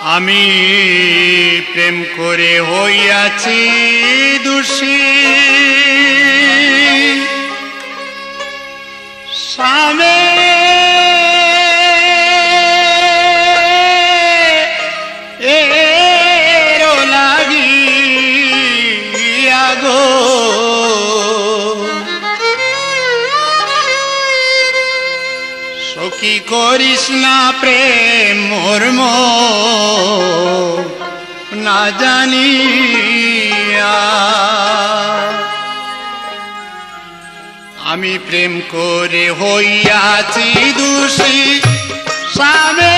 আমি প্রেম করে হইয়াছি দোষী। স্বামী সখী করিস না প্রেম মর্ম না জানি আমি প্রেম করে হইয়াছি দোষী স্বামী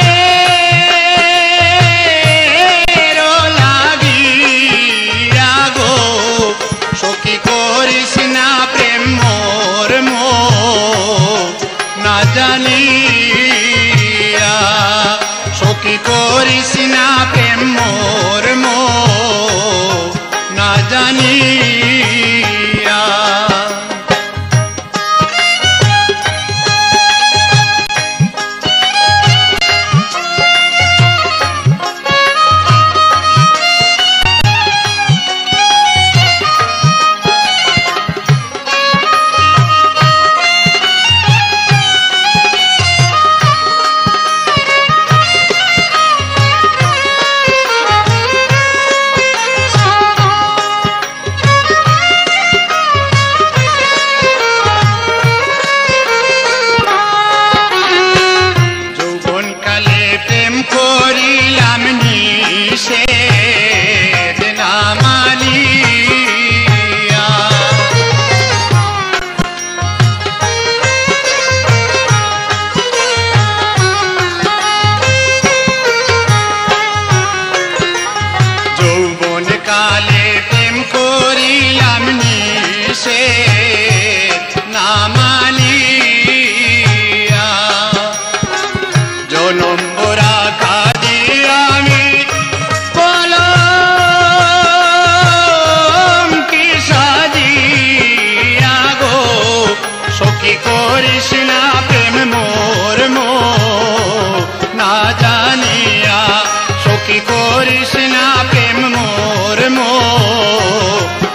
कृष्णा प्रेम मोर मो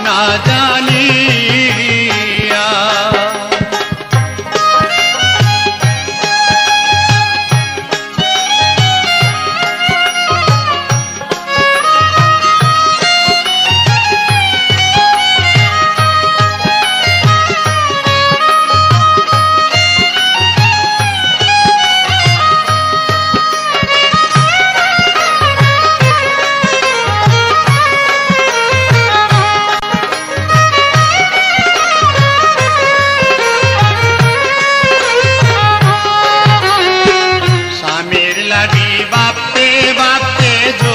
ना जानी बिरला बापे बापे जो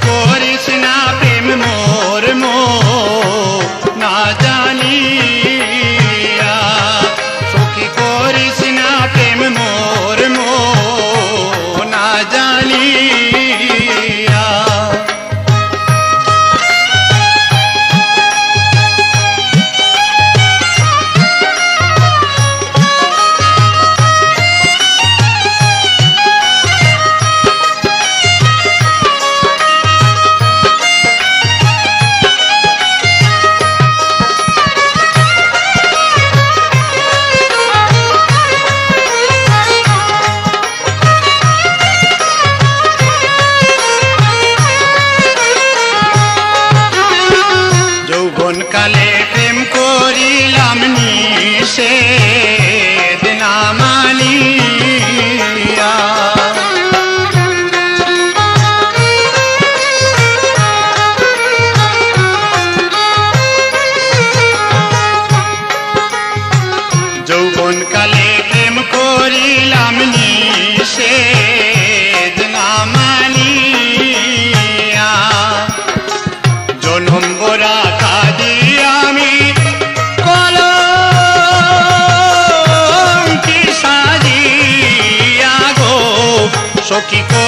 con mamá. Toki